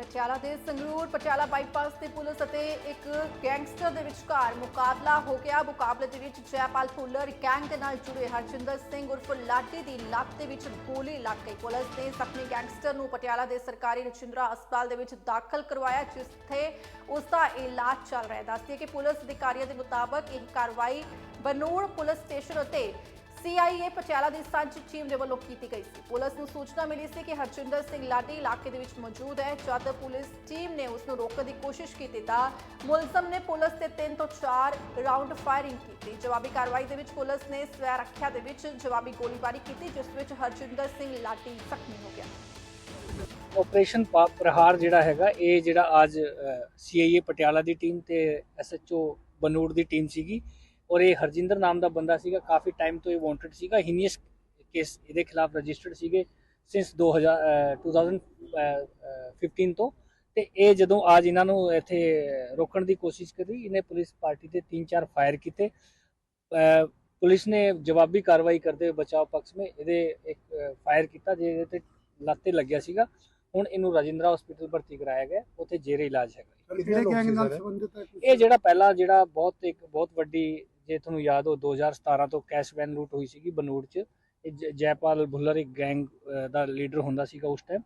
ਪਟਿਆਲਾ ਦੇ ਸੰਗਰੂਰ ਪਟਿਆਲਾ ਬਾਈਪਾਸ ਤੇ ਪੁਲਿਸ ਅਤੇ ਇੱਕ ਗੈਂਗਸਟਰ ਦੇ ਵਿਚਕਾਰ ਮੁਕਾਬਲਾ ਹੋ ਗਿਆ। ਮੁਕਾਬਲੇ ਦੇ ਵਿੱਚ ਜੈਪਾਲ ਫੁੱਲਰ ਗੈਂਗ ਦੇ ਨਾਲ ਜੁੜੇ। ਹਰਜਿੰਦਰ ਸਿੰਘ ਉਰਫ ਲਾਡੀ ਦੀ ਲੱਤ ਦੇ ਵਿੱਚ ਗੋਲੀ ਲੱਗ ਗਈ। ਪੁਲਿਸ ਨੇ ਜ਼ਖਮੀ ਗੈਂਗਸਟਰ ਨੂੰ ਪਟਿਆਲਾ ਦੇ ਸਰਕਾਰੀ ਰਜਿੰਦਰਾ ਹਸਪਤਾਲ ਦੇ ਵਿੱਚ ਦਾਖਲ ਕਰਵਾਇਆ ਜਿੱਥੇ ਉਸ ਦਾ ਇਲਾਜ ਚੱਲ ਰਿਹਾ ਦੱਸਦੀ ਹੈ ਕਿ ਪੁਲਿਸ ਅਧਿਕਾਰੀਆਂ ਦੇ ਮੁਤਾਬਕ ਇਹ ਕਾਰਵਾਈ ਬਨੂੜ ਪੁਲਿਸ ਸਟੇਸ਼ਨ ਅਤੇ ਸੀਆਈਏ ਪਟਿਆਲਾ ਦੀ ਸਾਂਝੀ ਟੀਮ ਦੇ ਵੱਲੋਂ ਕੀਤੀ ਗਈ ਸੀ। ਪੁਲਿਸ ਨੂੰ ਸੂਚਨਾ ਮਿਲੀ ਸੀ ਕਿ ਹਰਜਿੰਦਰ ਸਿੰਘ ਲਾਡੀ ਇਲਾਕੇ ਦੇ ਵਿੱਚ ਮੌਜੂਦ ਹੈ। ਜਦ ਪੁਲਿਸ ਟੀਮ ਨੇ ਉਸ ਨੂੰ ਰੋਕਣ ਦੀ ਕੋਸ਼ਿਸ਼ ਕੀਤੀ ਤਾਂ ਮੁਲਜ਼ਮ ਨੇ ਪੁਲਿਸ ਤੇ 3 ਤੋਂ 4 ਰਾਉਂਡ ਫਾਇਰਿੰਗ ਕੀਤੀ। ਜਵਾਬੀ ਕਾਰਵਾਈ ਦੇ ਵਿੱਚ ਪੁਲਿਸ ਨੇ ਸਵੈ ਰੱਖਿਆ ਦੇ ਵਿੱਚ ਜਵਾਬੀ ਗੋਲੀਬਾਰੀ ਕੀਤੀ, ਜਿਸ ਵਿੱਚ ਹਰਜਿੰਦਰ ਸਿੰਘ ਲਾਡੀ ਜ਼ਖਮੀ ਹੋ ਗਿਆ। ਆਪਰੇਸ਼ਨ ਪਾ- ਪ੍ਰਹਾਰ ਜਿਹੜਾ ਹੈਗਾ, ਇਹ ਜਿਹੜਾ ਅੱਜ ਸੀਆਈਏ ਪਟਿਆਲਾ ਦੀ ਟੀਮ ਤੇ ਐਸਐਚਓ ਬਨੂੜ ਦੀ ਟੀਮ ਸੀਗੀ। ਔਰ ਇਹ ਹਰਜਿੰਦਰ ਨਾਮ ਦਾ ਬੰਦਾ ਸੀਗਾ ਕਾਫੀ ਟਾਈਮ ਤੋਂ ਇਹ ਵਾਂਟਡ ਸੀਗਾ ਹੀਨੀਅਸ ਕੇਸ ਇਹਦੇ ਖਿਲਾਫ ਰਜਿਸਟਰਡ ਸੀਗੇ ਸਿੰਸ 2000 ਅਹ, 2015 ਤੋਂ। ਤੇ ਇਹ ਜਦੋਂ ਅੱਜ ਇਹਨਾਂ ਨੂੰ ਇੱਥੇ ਰੋਕਣ ਦੀ ਕੋਸ਼ਿਸ਼ ਕਰੀ ਇਹਨੇ ਪੁਲਿਸ ਪਾਰਟੀ ਤੇ 3-4 ਫਾਇਰ ਕੀਤੇ। ਪੁਲਿਸ ਨੇ ਜਵਾਬੀ ਕਾਰਵਾਈ ਕਰਦੇ ਹੋਏ ਬਚਾਅ ਪਕਸ਼ ਵਿੱਚ ਇਹਦੇ ਇੱਕ ਫਾਇਰ ਕੀਤਾ ਜਿਹਦੇ ਤੇ ਲੱਤੇ ਲੱਗਿਆ ਸੀਗਾ। ਹੁਣ ਇਹਨੂੰ ਰਾਜਿੰਦਰਾ ਹਸਪੀਟਲ ਭਰਤੀ ਕਰਾਇਆ ਗਿਆ ਉੱਥੇ ਜੇਰੇ ਇਲਾਜ ਹੈਗਾ। ਇਹ ਜਿਹੜਾ ਪਹਿਲਾ ਜਿਹੜਾ ਬਹੁਤ ਇੱਕ ਬਹੁਤ ਵੱਡੀ ਜੇ ਤੁਹਾਨੂੰ ਯਾਦ ਹੋ 2017 ਤੋਂ ਕੈਸ਼ ਵੈਨ ਲੂਟ ਹੋਈ ਸੀਗੀ ਬਨੂੜ ਚ। ਜੈਪਾਲ ਭੁੱਲਰ ਇੱਕ ਗੈਂਗ ਦਾ ਲੀਡਰ ਹੁੰਦਾ ਸੀਗਾ ਉਸ ਟਾਈਮ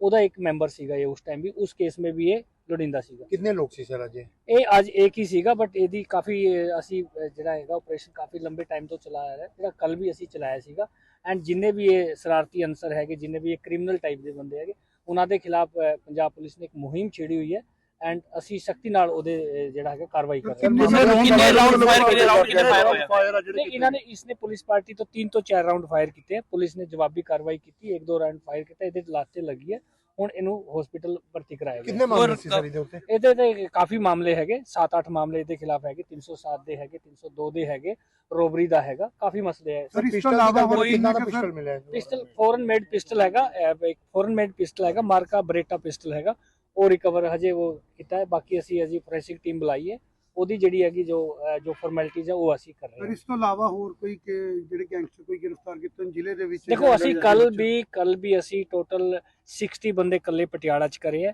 ਉਹਦਾ ਇੱਕ ਮੈਂਬਰ ਸੀਗਾ ਇਹ ਉਸ ਟਾਈਮ ਵੀ। ਉਸ ਕੇਸ ਮੇ ਵੀ ਇਹ ਲੋੜਿੰਦਾ ਸੀਗਾ। ਕਿੰਨੇ ਲੋਕ ਸੀ ਸਰ ਅਜੇ? ਇਹ ਅੱਜ ਇੱਕ ਹੀ ਸੀਗਾ ਬਟ ਇਹਦੀ ਕਾਫੀ ਅਸੀਂ ਜਿਹੜਾ ਹੈਗਾ ਆਪਰੇਸ਼ਨ ਕਾਫੀ ਲੰਬੇ ਟਾਈਮ ਤੋਂ ਚਲਾਇਆ ਰਿਹਾ। ਜਿਹੜਾ ਕੱਲ ਵੀ ਅਸੀਂ ਚਲਾਇਆ ਸੀਗਾ। ਐਂਡ ਜਿੰਨੇ ਵੀ ਇਹ ਸ਼ਰਾਰਤੀ ਅਨਸਰ ਹੈਗੇ ਜਿੰਨੇ ਵੀ ਇਹ ਕ੍ਰਿਮੀਨਲ ਟਾਈਪ ਦੇ ਬੰਦੇ ਹੈਗੇ ਉਹਨਾਂ ਦੇ ਖਿਲਾਫ ਪੰਜਾਬ ਪੁਲਿਸ ਨੇ ਇੱਕ ਮੁਹਿੰਮ ਛੇੜੀ ਹੋਈ ਹੈ। ਐਂਡ ਅਸੀਂ ਸਖਤੀ ਨਾਲ ਉਹਦੇ ਜਿਹੜਾ ਹੈਗਾ ਕਾਰਵਾਈ ਕਰ ਰਹੇ ਹਾਂ। ਕਿੰਨੇ ਰਾਉਂਡ ਫਾਇਰ ਕਰੇ ਰਾਉਂਡ ਕਿੰਨੇ ਫਾਇਰ ਹੋਇਆ ਤੇ ਇਹਨਾਂ ਨੇ ਇਸਨੇ ਪੁਲਿਸ ਪਾਰਟੀ ਤੋਂ 3 ਤੋਂ 4 ਰਾਉਂਡ ਫਾਇਰ ਕੀਤੇ ਹੈ। ਪੁਲਿਸ ਨੇ ਜਵਾਬੀ ਕਾਰਵਾਈ ਕੀਤੀ ਇੱਕ ਦੋ ਰਾਉਂਡ ਫਾਇਰ ਕੀਤਾ ਇਹਦੇ ਲੱਤ ਲੱਗੀ ਹੈ ਹੁਣ ਇਹਨੂੰ ਹਸਪੀਟਲ ਭਰਤੀ ਕਰਾਇਆ ਗਿਆ। ਕਿੰਨੇ ਮਾਮਲੇ ਸੀ ਸਰ ਇਹਦੇ ਉੱਤੇ? ਇਹਦੇ ਤੇ ਕਾਫੀ ਮਾਮਲੇ ਹੈਗੇ 7-8 ਮਾਮਲੇ ਇਹਦੇ ਖਿਲਾਫ ਹੈਗੇ 307 ਦੇ ਹੈਗੇ 302 ਦੇ ਹੈਗੇ ਰੋਬਰੀ ਦਾ ਹੈਗਾ ਕਾਫੀ ਮਸਲੇ ਹੈ ਸਰ ਇਸ ਹੋਰ ਕੋਈ ਕਿੰਨਾ ਦਾ ਪਿਸਟਲ ਮਿਲਿਆ? ਹੈ? ਪਿਸਟਲ ਫੋਰਨ ਮੇਡ ਪਿਸਟਲ ਹੈਗਾ ਇੱਕ ਫੋਰਨ ਮੇਡ ਪਿਸਟਲ ਹੈਗਾ ਮਾਰਕਾ ਬਰੇਟਾ ਪਿਸਟਲ ਹੈਗਾ। ਉਹ ਰਿਕਵਰ ਹਜੇ ਉਹ ਕੀਤਾ ਹੈ। ਬਾਕੀ ਅਸੀਂ ਅਜੀ ਫੋਰੈਂਸਿਕ ਟੀਮ ਬੁਲਾਈ ਹੈ। ਉਹਦੀ ਜਿਹੜੀ ਹੈਗੀ ਜੋ ਜੋ ਫਾਰਮੈਲਿਟੀਜ਼ ਹੈ ਉਹ ਅਸੀਂ ਕਰ ਰਹੇ ਹਾਂ। ਇਸ ਤੋਂ ਇਲਾਵਾ ਹੋਰ ਕੋਈ ਕਿ- ਜਿਹੜੇ ਗੈਂਗਸਟਰ ਕੋਈ ਗ੍ਰਿਫਤਾਰ ਕੀਤੇ ਜ਼ਿਲ੍ਹੇ ਦੇ ਵਿੱਚ ਦੇਖੋ ਅਸੀਂ ਕੱਲ? ਵੀ ਕੱਲ ਵੀ ਅਸੀਂ ਟੋਟਲ 60 ਬੰਦੇ ਕੱਲੇ ਪਟਿਆਲਾ ਚ ਕਰੇ ਹੈ।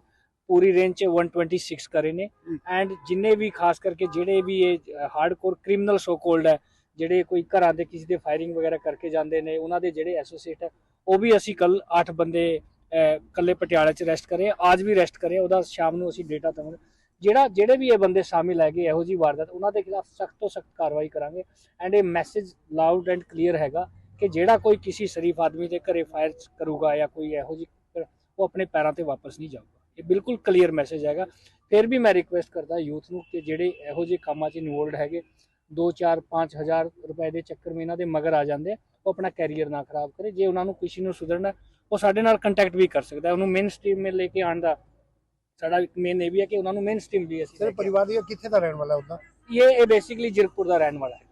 ਪੂਰੀ ਰੇਂਜ ਚ 126 ਕਰੇ ਨੇ। ਐਂਡ ਜਿੰਨੇ ਵੀ ਖਾਸ ਕਰਕੇ ਜਿਹੜੇ ਵੀ ਇਹ ਹਾਰਡਕੋਰ ਕ੍ਰਿਮੀਨਲ ਸੋ ਕੋਲਡ ਹੈ ਜਿਹੜੇ ਕੋਈ ਘਰਾਂ ਦੇ ਕਿਸੇ ਦੇ ਫਾਇਰਿੰਗ ਵਗੈਰਾ ਕਰਕੇ ਜਾਂਦੇ ਨੇ ਉਹਨਾਂ ਦੇ ਜਿਹੜੇ ਐਸੋਸੀਏਟ ਹੈ ਉਹ ਵੀ ਅਸੀਂ ਕੱਲ 8 ਬੰਦੇ ਕੱਲੇ ਪਟਿਆਲਾ ਚ ਰੈਸਟ ਕਰੇ, ਅੱਜ ਵੀ ਰੈਸਟ ਕਰੇ, ਉਹਦਾ ਸ਼ਾਮ ਨੂੰ ਅਸੀਂ ਡੇਟਾ ਦਵਾਂਗੇ। ਜਿਹੜਾ, ਜਿਹੜੇ ਵੀ ਇਹ ਬੰਦੇ ਸ਼ਾਮਿਲ ਹੈਗੇ, ਇਹੋ ਜੀ ਵਾਰਦਾਤ, ਉਹਨਾਂ ਦੇ ਖਿਲਾਫ ਸਖਤ ਤੋਂ ਸਖਤ ਕਾਰਵਾਈ ਕਰਾਂਗੇ। ਐਂਡ ਇਹ ਮੈਸੇਜ ਲਾਊਡ ਐਂਡ ਕਲੀਅਰ ਹੈਗਾ ਕਿ ਜਿਹੜਾ ਕੋਈ ਕਿਸੇ ਸ਼ਰੀਫ ਆਦਮੀ ਦੇ ਘਰੇ ਫਾਇਰ ਕਰੂਗਾ ਜਾਂ ਕੋਈ ਇਹੋ ਜੀ ਉਹ ਆਪਣੇ ਪੈਰਾਂ ਤੇ ਵਾਪਸ ਨਹੀਂ ਜਾਊਗਾ। ਇਹ ਬਿਲਕੁਲ ਕਲੀਅਰ ਮੈਸੇਜ ਹੈਗਾ। ਫਿਰ ਵੀ ਮੈਂ ਰਿਕੁਐਸਟ ਕਰਦਾ ਯੂਥ ਨੂੰ ਕਿ ਜਿਹੜੇ ਇਹੋ ਜਿਹੇ ਕੰਮਾਂ 'ਚ ਇਨਵੋਲਡ ਹੈਗੇ 2 4 5000 ਰੁਪਏ ਦੇ ਚੱਕਰ ਮੇਂ ਇਹਨਾਂ ਦੇ ਮਗਰ ਆ ਜਾਂਦੇ, ਉਹ ਆਪਣਾ ਕੈਰੀਅਰ ਨਾ ਖਰਾਬ ਕਰੇ। ਜੇ ਉਹਨਾਂ ਨੂੰ ਕਿਸੇ ਨੂੰ ਸੁਧਰਨਾ ਉਹ ਸਾਡੇ ਨਾਲ ਕੰਟੈਕਟ ਵੀ ਕਰ ਸਕਦਾ ਉਹਨੂੰ ਮੇਨ ਸਟ੍ਰੀਮ ਮੇ ਲੈ ਕੇ ਆਉਣ ਦਾ। ਸਾਡਾ ਇੱਕ ਮੇਨ ਇਹ ਵੀ ਹੈ ਕਿ ਉਹਨਾਂ ਨੂੰ ਮੇਨ ਸਟ੍ਰੀਮ ਵੀ ਅਸੀਂ ਸਰ ਪਰਿਵਾਰ ਦੀ ਕਿੱਥੇ ਦਾ ਰਹਿਣ ਵਾਲਾ ਹੁੰਦਾ। ਇਹ ਇਹ ਬੇਸਿਕਲੀ ਜਿਰਕਪੁਰ ਦਾ ਰਹਿਣ ਵਾਲਾ ਹੈ।